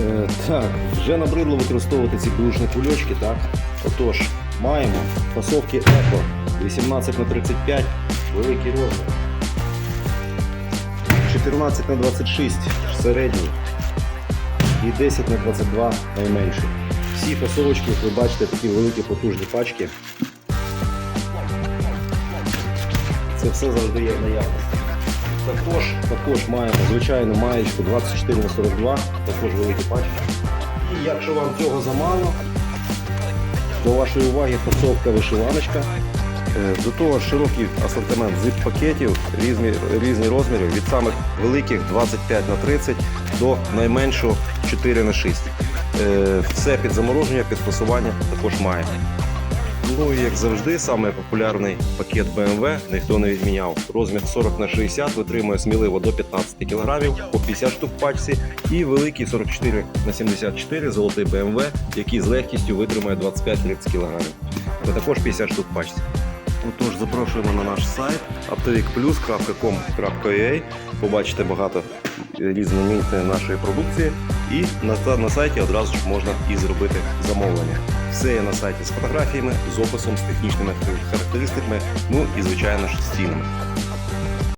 Е, так, вже набридло використовувати ці плюшні кульочки, так? Отож, маємо фасовки Еко 18 на 35 великий розмір. 14 на 26 середній і 10 на 22 найменший. Всі фасовочки, як ви бачите, такі великі потужні пачки. Це все завжди є наявності. Також, також маємо звичайну маєчку 24 на 42, також великі пачки. І якщо вам цього замало, до вашої уваги фасовка вишиваночка. Е, До того широкий асортимент зип-пакетів, різні, різні розміри, від самих великих 25 на 30 до найменшого 4 на 6. Е, Все під замороження, під фасування також маємо. Ну і як завжди, самий популярний пакет BMW ніхто не відміняв. Розмір 40 на 60 витримує сміливо до 15 кг, по 50 штук в пачці, і великий 44 на 74 золотий BMW, який з легкістю витримує 25-30 кг. Це також 50 штук в пачці. Отож, запрошуємо на наш сайт aptevicplus.com.ua Побачите багато різноманітної нашої продукції. І на, на сайті одразу ж можна і зробити замовлення. Все є на сайті з фотографіями, з описом, з технічними характеристиками, ну і звичайно ж з цінами.